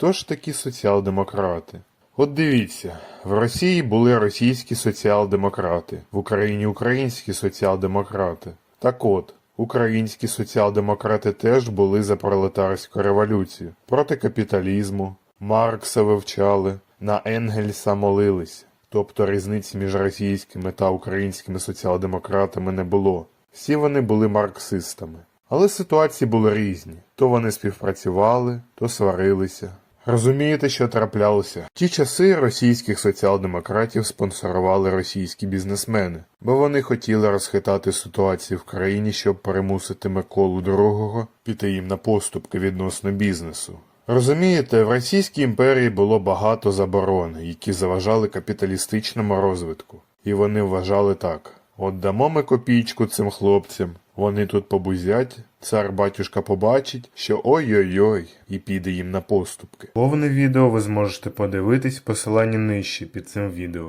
хто ж такі соціал-демократи? От дивіться, в Росії були російські соціал-демократи, в Україні українські соціал-демократи. Так от, українські соціал-демократи теж були за пролетарську революцію, проти капіталізму, Маркса вивчали, на Енгельса молились. Тобто різниці між російськими та українськими соціал-демократами не було. Всі вони були марксистами. Але ситуації були різні. То вони співпрацювали, то сварилися. Розумієте, що траплялося? В ті часи російських соціал-демократів спонсорували російські бізнесмени, бо вони хотіли розхитати ситуацію в країні, щоб примусити Миколу II піти їм на поступки відносно бізнесу. Розумієте, в Російській імперії було багато заборон, які заважали капіталістичному розвитку. І вони вважали так: от дамо ми копійку цим хлопцям, вони тут побузять, цар батюшка побачить, що ой-ой-ой, і піде їм на поступки. Повне відео ви зможете подивитись в посиланні нижче під цим відео.